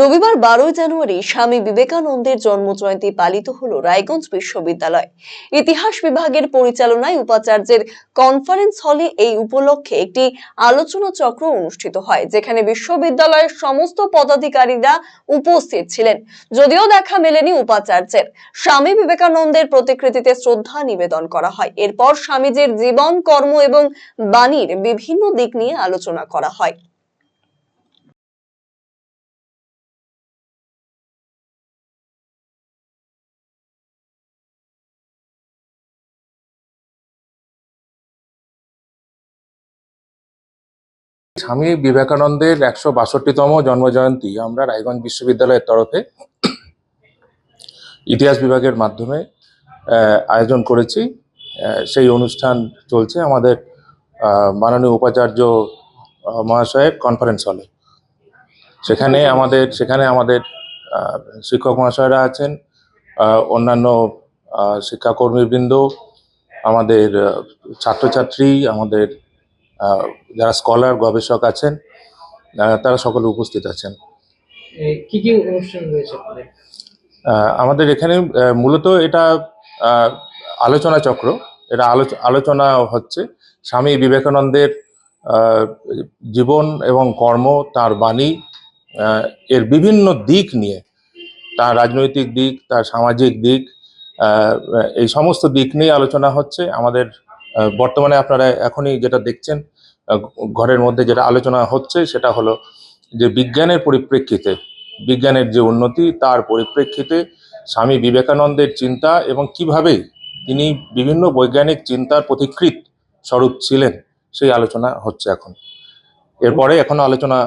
রবিবার বারোই জানুয়ারি স্বামী বিবেকানন্দের জন্মজয়ন্তী পালিত হলো রায়গঞ্জ বিশ্ববিদ্যালয়। ইতিহাস বিভাগের পরিচালনায় উপাচার্যের কনফারেন্স হলে এই উপলক্ষে একটি আলোচনা চক্র অনুষ্ঠিত হয়, যেখানে বিশ্ববিদ্যালয়ের সমস্ত পদাধিকারীরা উপস্থিত ছিলেন। যদিও দেখা মেলেনি উপাচার্যের, স্বামী বিবেকানন্দের প্রতিকৃতিতে শ্রদ্ধা নিবেদন করা হয়। এরপর স্বামীজির জীবন, কর্ম এবং বাণীর বিভিন্ন দিক নিয়ে আলোচনা করা হয়। স্বামী বিবেকানন্দের একশো বাষট্টিতম জন্মজয়ন্তী আমরা রায়গঞ্জ বিশ্ববিদ্যালয়ের তরফে ইতিহাস বিভাগের মাধ্যমে আয়োজন করেছি। সেই অনুষ্ঠান চলছে আমাদের মাননীয় উপাচার্য মহাশয়ের কনফারেন্স হলে সেখানে আমাদের সেখানে আমাদের শিক্ষক মহাশয়রা আছেন অন্যান্য শিক্ষাকর্মীবৃন্দ, আমাদের ছাত্রছাত্রী, আমাদের যারা স্কলার গবেষক আছেন তারা সকলে উপস্থিত আছেন। কি কি অনুষ্ঠান রয়েছে আমাদের এখানে মূলত এটা আলোচনা চক্র। এটা আলোচ- আলোচনা হচ্ছে স্বামী বিবেকানন্দের জীবন এবং কর্ম তার বাণী এর বিভিন্ন দিক নিয়ে তার রাজনৈতিক দিক তার সামাজিক দিক এই সমস্ত দিক নিয়ে আলোচনা হচ্ছে। আমাদের বর্তমানে আপনারা এখনই যেটা দেখছেন ঘরের মধ্যে যেটা আলোচনা হচ্ছে সেটা হলো যে বিজ্ঞানের পরিপ্রেক্ষিতে, বিজ্ঞানের যে উন্নতি তার পরিপ্রেক্ষিতে স্বামী বিবেকানন্দের চিন্তা এবং কীভাবে তিনি বিভিন্ন বৈজ্ঞানিক চিন্তার পথিকৃৎ স্বরূপ ছিলেন, সেই আলোচনা হচ্ছে এখন। এরপরে এখন আলোচনা